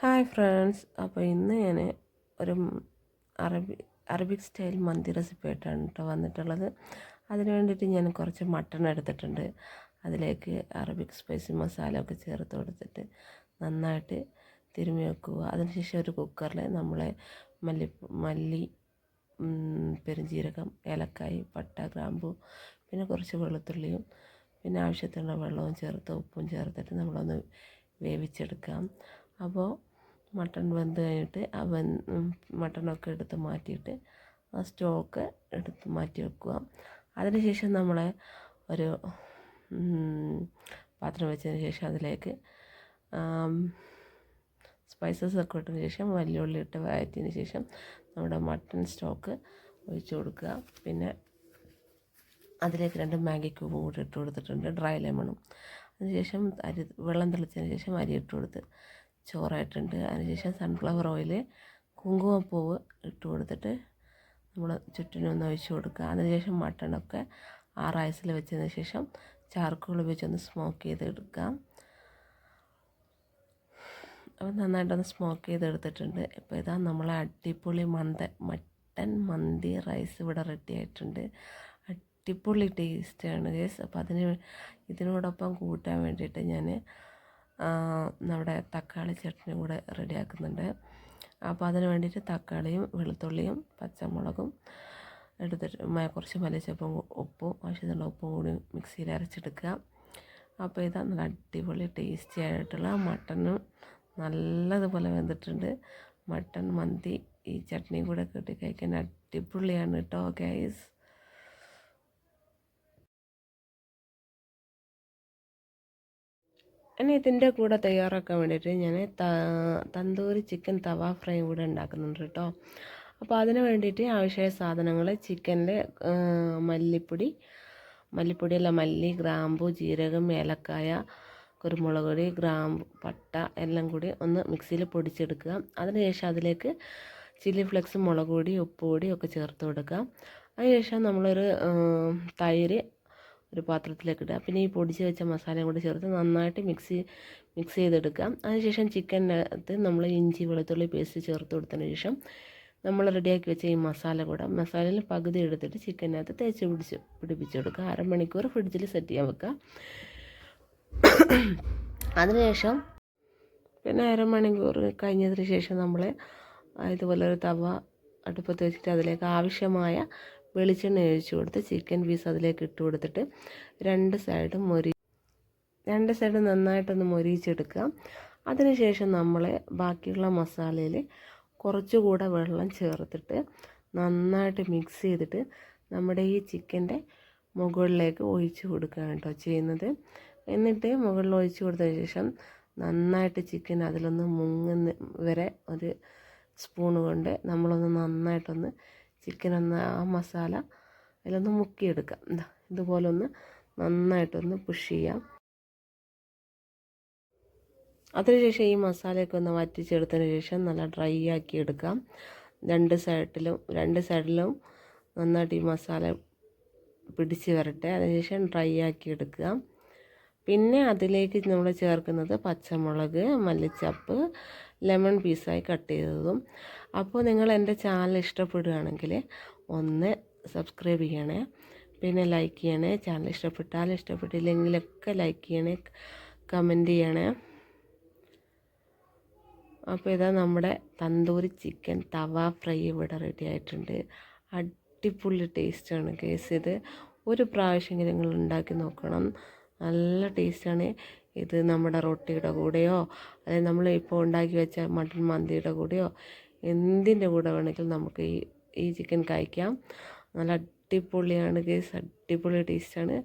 Hi friends അപ്പോൾ ഇന്ന് ഞാൻ ഒരു അറബി അറബിക് സ്റ്റൈൽ മന്തി റെസിപ്പി ആയിട്ടാണ് കേട്ടോ വന്നിട്ടുള്ളത്. അതിന് വേണ്ടിയിട്ട് ഞാൻ കുറച്ച് മട്ടൺ എടുത്തിട്ടുണ്ട്. അതിലേക്ക് അറബിക് സ്പൈസി മസാല ഒക്കെ ചേർത്ത് കൊടുത്തിട്ട് നന്നായിട്ട് തിരുമ്മി വെക്കുക. അതിനുശേഷം ഒരു കുക്കറിൽ നമ്മളെ മല്ലി മല്ലി പെരുംജീരകം ഏലക്കായി പട്ട ഗ്രാമ്പു പിന്നെ കുറച്ച് വെളുത്തുള്ളിയും പിന്നെ ആവശ്യത്തിനുള്ള വെള്ളവും ചേർത്ത് ഉപ്പും ചേർത്തിട്ട് നമ്മളൊന്ന് വേവിച്ചെടുക്കാം. അപ്പോൾ മട്ടൺ വെന്ത് കഴിഞ്ഞിട്ട് വെ മട്ടണൊക്കെ എടുത്ത് മാറ്റിയിട്ട് ആ സ്റ്റോക്ക് എടുത്ത് മാറ്റി വെക്കുക. അതിനുശേഷം നമ്മൾ ഒരു പാത്രം വെച്ചതിന് ശേഷം അതിലേക്ക് സ്പൈസസ് ഒക്കെ ഇട്ടതിന് ശേഷം വലിയുള്ളി ഇട്ട് വഴറ്റിയതിന് ശേഷം നമ്മുടെ മട്ടൺ സ്റ്റോക്ക് ഒഴിച്ചു കൊടുക്കുക. പിന്നെ അതിലേക്ക് രണ്ട് മാഗി ക്യൂബും കൂടി ഇട്ട് കൊടുത്തിട്ടുണ്ട് ഡ്രൈ ലെമണും. അതിനുശേഷം അരി വെള്ളം തെളിച്ചതിന് ശേഷം അരി ഇട്ട് കൊടുത്ത് ചോറായിട്ടുണ്ട്. അതിനുശേഷം സൺഫ്ലവർ ഓയിൽ കുങ്കുമപ്പൂവ് ഇട്ട് കൊടുത്തിട്ട് നമ്മൾ ചുറ്റിനൊന്ന് ഒഴിച്ചു കൊടുക്കുക. അതിനുശേഷം മട്ടണൊക്കെ ആ റൈസിൽ വെച്ചതിന് ശേഷം ചാർക്കോൾ ഉപയോഗിച്ചൊന്ന് സ്മോക്ക് ചെയ്തെടുക്കാം അപ്പോൾ നന്നായിട്ടൊന്ന് സ്മോക്ക് ചെയ്തെടുത്തിട്ടുണ്ട്. ഇപ്പോൾ ഇതാ നമ്മളെ അടിപൊളി മന്ത മട്ടൻ മന്തി റൈസ് ഇവിടെ റെഡി ആയിട്ടുണ്ട്. അടിപൊളി ടേസ്റ്റാണ് ഗേസ് അപ്പോൾ അതിന് ഇതിനോടൊപ്പം കൂട്ടാൻ വേണ്ടിയിട്ട് ഞാൻ നമ്മുടെ തക്കാളി ചട്നി കൂടെ റെഡിയാക്കുന്നുണ്ട്. അപ്പോൾ അതിന് വേണ്ടിയിട്ട് തക്കാളിയും വെളുത്തുള്ളിയും പച്ചമുളകും എടുത്തിട്ട് കുറച്ച് മല്ലിച്ചപ്പും ഉപ്പും ആവശ്യത്തിനുള്ള ഉപ്പും കൂടി മിക്സിയിൽ അരച്ചെടുക്കുക. അപ്പോൾ ഇത് നല്ല അടിപൊളി ടേസ്റ്റി ആയിട്ടുള്ള മട്ടനും നല്ലതുപോലെ വെന്തിട്ടുണ്ട്. മട്ടൺ മന്തി ഈ ചട്നിയും കൂടെ കൂട്ടി കഴിക്കാൻ അടിപൊളിയാണ് കേട്ടോ ഗൈസ് ഇനി ഇതിന്റെ കൂടെ തയ്യാറാക്കാൻ വേണ്ടിയിട്ട് ഞാൻ തന്തൂരി ചിക്കൻ തവ ഫ്രൈ കൂടെ ഉണ്ടാക്കുന്നുണ്ട് കേട്ടോ അപ്പോൾ അതിന് വേണ്ടിയിട്ട് ആവശ്യമായ സാധനങ്ങൾ ചിക്കനിൽ മല്ലിപ്പൊടി മല്ലിപ്പൊടിയല്ല മല്ലി ഗ്രാമ്പു ജീരകം ഏലക്കായ കുരുമുളക് പൊടി ഗ്രാമ്പു പട്ട എല്ലാം കൂടി ഒന്ന് മിക്സിയിൽ പൊടിച്ചെടുക്കുക. അതിനുശേഷം അതിലേക്ക് ചില്ലി ഫ്ലെക്സ് മുളക് പൊടി ഉപ്പ് പൊടി ഒക്കെ ചേർത്ത് കൊടുക്കുക. അതിനുശേഷം നമ്മളൊരു തൈര് ഒരു പാത്രത്തിലേക്ക് ഇടുക. പിന്നെ ഈ പൊടിച്ച് വെച്ച മസാലയും കൂടി ചേർത്ത് നന്നായിട്ട് മിക്സ് മിക്സ് ചെയ്തെടുക്കാം അതിനുശേഷം ചിക്കനകത്ത് നമ്മൾ ഇഞ്ചി വെളുത്തുള്ളി പേസ്റ്റ് ചേർത്ത് കൊടുത്തതിന് ശേഷം നമ്മൾ റെഡിയാക്കി വെച്ച ഈ മസാല കൂടെ മസാലയിൽ പകുതി എടുത്തിട്ട് ചിക്കനകത്ത് തേച്ച് പിടിച്ച് പിടിപ്പിച്ചെടുക്കുക അരമണിക്കൂർ ഫ്രിഡ്ജിൽ സെറ്റ് ചെയ്യാൻ വെക്കുക. അതിനുശേഷം പിന്നെ അരമണിക്കൂർ കഴിഞ്ഞതിന് ശേഷം നമ്മൾ ഇതുപോലെ ഒരു തവ അടുപ്പത്ത് വെച്ചിട്ട് അതിലേക്ക് ആവശ്യമായ വെളിച്ചെണ്ണ ഒഴിച്ച് കൊടുത്ത് ചിക്കൻ പീസ് അതിലേക്ക് ഇട്ട് കൊടുത്തിട്ട് രണ്ട് സൈഡും മൊരി രണ്ട് സൈഡും നന്നായിട്ടൊന്ന് മൊരിയിച്ചെടുക്കുക. അതിനുശേഷം നമ്മൾ ബാക്കിയുള്ള മസാലയിൽ കുറച്ചുകൂടെ വെള്ളം ചേർത്തിട്ട് നന്നായിട്ട് മിക്സ് ചെയ്തിട്ട് നമ്മുടെ ഈ ചിക്കന്റെ മുകളിലേക്ക് ഒഴിച്ചു കൊടുക്കുകയാണ് കേട്ടോ ചെയ്യുന്നത്. എന്നിട്ട് മുകളിൽ ഒഴിച്ചു കൊടുത്തതിന് ശേഷം നന്നായിട്ട് ചിക്കൻ അതിലൊന്ന് മുങ്ങുന്ന വരെ ഒരു സ്പൂൺ കൊണ്ട് നമ്മളൊന്ന് നന്നായിട്ടൊന്ന് ചിക്കൻ എന്ന ആ മസാല അതിലൊന്ന് മുക്കിയെടുക്കാം. ഇതുപോലെ ഒന്ന് നന്നായിട്ടൊന്ന് പുഷ് ചെയ്യാം. അതിനുശേഷം ഈ മസാലയൊക്കെ ഒന്ന് വറ്റിച്ചെടുത്തതിന് ശേഷം നല്ല ഡ്രൈ ആക്കി എടുക്കാം രണ്ട് സൈഡിലും രണ്ട് സൈഡിലും നന്നായിട്ട് ഈ മസാല പിടിച്ച് വരട്ടെ. അതിനുശേഷം ഡ്രൈ ആക്കി എടുക്കുക പിന്നെ അതിലേക്ക് നമ്മൾ ചേർക്കുന്നത് പച്ചമുളക് മല്ലിച്ചപ്പ് ലെമൺ പീസായി കട്ട് ചെയ്തതും. അപ്പോൾ നിങ്ങൾ എന്റെ ചാനൽ ഇഷ്ടപ്പെടുകയാണെങ്കിൽ ഒന്ന് സബ്സ്ക്രൈബ് ചെയ്യണേ പിന്നെ ലൈക്ക് ചെയ്യണേ. ചാനൽ ഇഷ്ടപ്പെട്ടാൽ ഇഷ്ടപ്പെട്ടില്ലെങ്കിലൊക്കെ ലൈക്ക് ചെയ്യണേ കമന്റ് ചെയ്യണേ. അപ്പോൾ ഇതാ നമ്മുടെ തന്തൂരി ചിക്കൻ തവ ഫ്രൈ ഇവിടെ റെഡി ആയിട്ടുണ്ട്. അടിപൊളി ടേസ്റ്റാണ് കേസ് ഇത്. ഒരു പ്രാവശ്യമെങ്കിലും നിങ്ങൾ ഉണ്ടാക്കി നോക്കണം. നല്ല ടേസ്റ്റാണ്. ഇത് നമ്മുടെ റൊട്ടിയുടെ കൂടെയോ അല്ലെങ്കിൽ നമ്മൾ ഇപ്പോൾ ഉണ്ടാക്കി വെച്ച മട്ടൺ മന്തിയുടെ കൂടെയോ എന്തിന്റെ കൂടെ വേണമെങ്കിലും നമുക്ക് ഈ ഈ ചിക്കൻ കഴിക്കാം. നല്ല അടിപൊളിയാണ് കേസ് അടിപൊളി ടേസ്റ്റാണ്